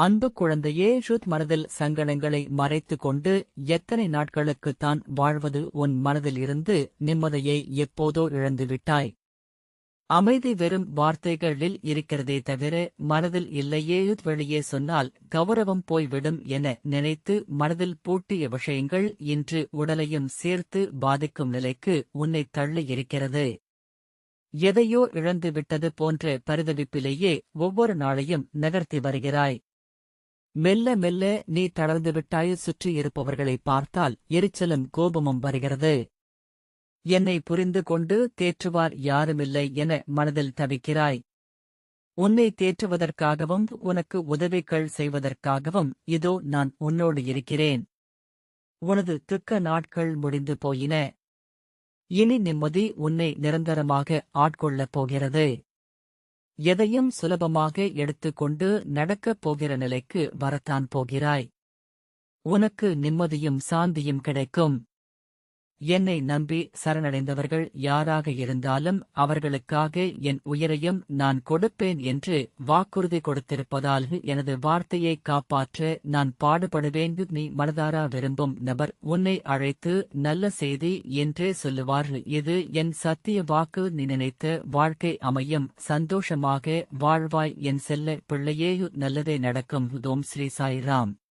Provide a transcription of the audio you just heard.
அன்பு குழந்தையே ருத் மனதில் சங்கடங்களை மறைத்துக் கொண்டு எத்தனை நாட்களுக்குத்தான் வாழ்வது உன் மனதில் இருந்து நிம்மதியை எப்போதோ இழந்துவிட்டாய். அமைதி வெறும் வார்த்தைகளில் இருக்கிறதே தவிர மனதில் இல்லையே வெளியே சொன்னால் கௌரவம் போய்விடும் என நினைத்து மனதில் பூட்டிய விஷயங்கள் இன்று உடலையும் சேர்த்து பாதிக்கும் நிலைக்கு உன்னை தள்ளி இருக்கிறது. எதையோ இழந்து விட்டது போன்ற பரிதவிப்பிலேயே ஒவ்வொரு நாளையும் நகர்த்தி வருகிறாய். மெல்ல மெல்ல நீ தளர்ந்து விட்டாய் சுற்றி இருப்பவர்களை பார்த்தால் எரிச்சலும் கோபமும் வருகிறது. என்னை புரிந்து கொண்டு தேற்றுவார் யாருமில்லை என மனதில் தவிக்கிறாய். உன்னை தேற்றுவதற்காகவும் உனக்கு உதவிகள் செய்வதற்காகவும் இதோ நான் உன்னோடு இருக்கிறேன். உனது துக்க நாட்கள் முடிந்து போயின. இனி நிம்மதி உன்னை நிரந்தரமாக ஆட்கொள்ளப் போகிறது. எதையும் சுலபமாக எடுத்துக்கொண்டு நடக்கப் போகிற நிலைக்கு வரத்தான் போகிறாய். உனக்கு நிம்மதியும் சாந்தியும் கிடைக்கும். என்னை நம்பி சரணடைந்தவர்கள் யாராக இருந்தாலும் அவர்களுக்காக என் உயிரையும் நான் கொடுப்பேன் என்று வாக்குறுதி கொடுத்திருப்பதால் எனது வார்த்தையை காப்பாற்ற நான் பாடுபடுவேன். நீ மனதாரா விரும்பும் நபர் உன்னை அழைத்து நல்ல செய்தி என்றே சொல்லுவார்கள் இது என் சத்திய வாக்கு. நீ நினைத்த வாழ்க்கை அமையும். சந்தோஷமாக வாழ்வாய். என் செல்ல பிள்ளையே நல்லதே நடக்கும். தோம் ஸ்ரீ சாய்ராம்.